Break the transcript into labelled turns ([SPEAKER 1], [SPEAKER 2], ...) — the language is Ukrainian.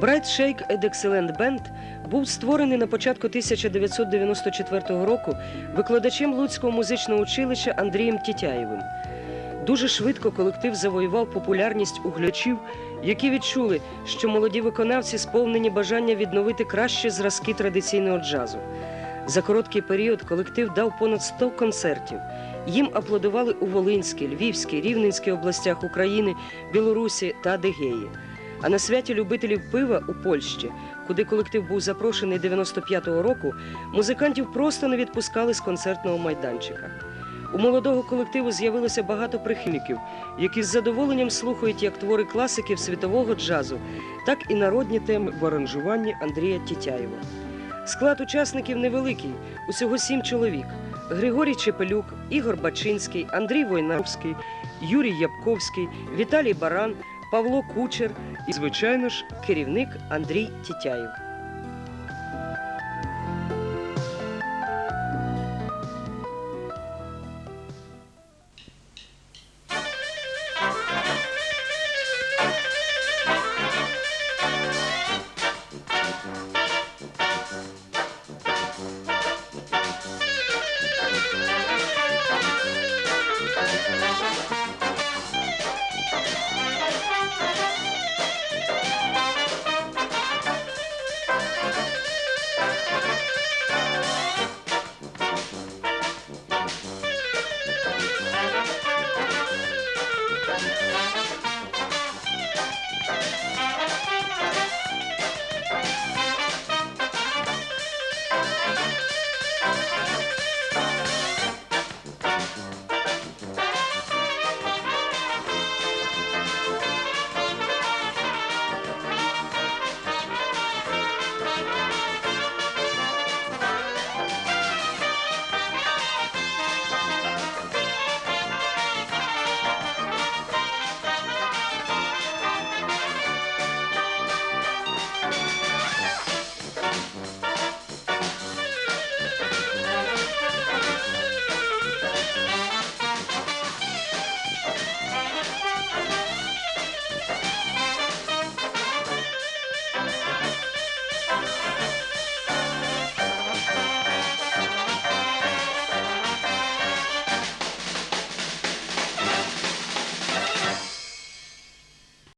[SPEAKER 1] Bright Shake and Excellent Band був створений на початку 1994 року викладачем Луцького музичного училища Андрієм Тітяєвим. Дуже швидко колектив завоював популярність у глядачів, які відчули, що молоді виконавці сповнені бажання відновити кращі зразки традиційного джазу. За короткий період колектив дав понад 100 концертів. Їм аплодували у Волинській, Львівській, Рівненській областях України, Білорусі та Адигеї. А на святі любителів пива у Польщі, куди колектив був запрошений 95-го року, музикантів просто не відпускали з концертного майданчика. У молодого колективу з'явилося багато прихильників, які з задоволенням слухають як твори класиків світового джазу, так і народні теми в аранжуванні Андрія Тітяєва. Склад учасників невеликий, усього сім чоловік: Григорій Чепелюк, Ігор Бачинський, Андрій Войнаровський, Юрій Ябковський, Віталій Баран, Павло Кучер і, звичайно ж, керівник Андрій Тітяєв. Thank you.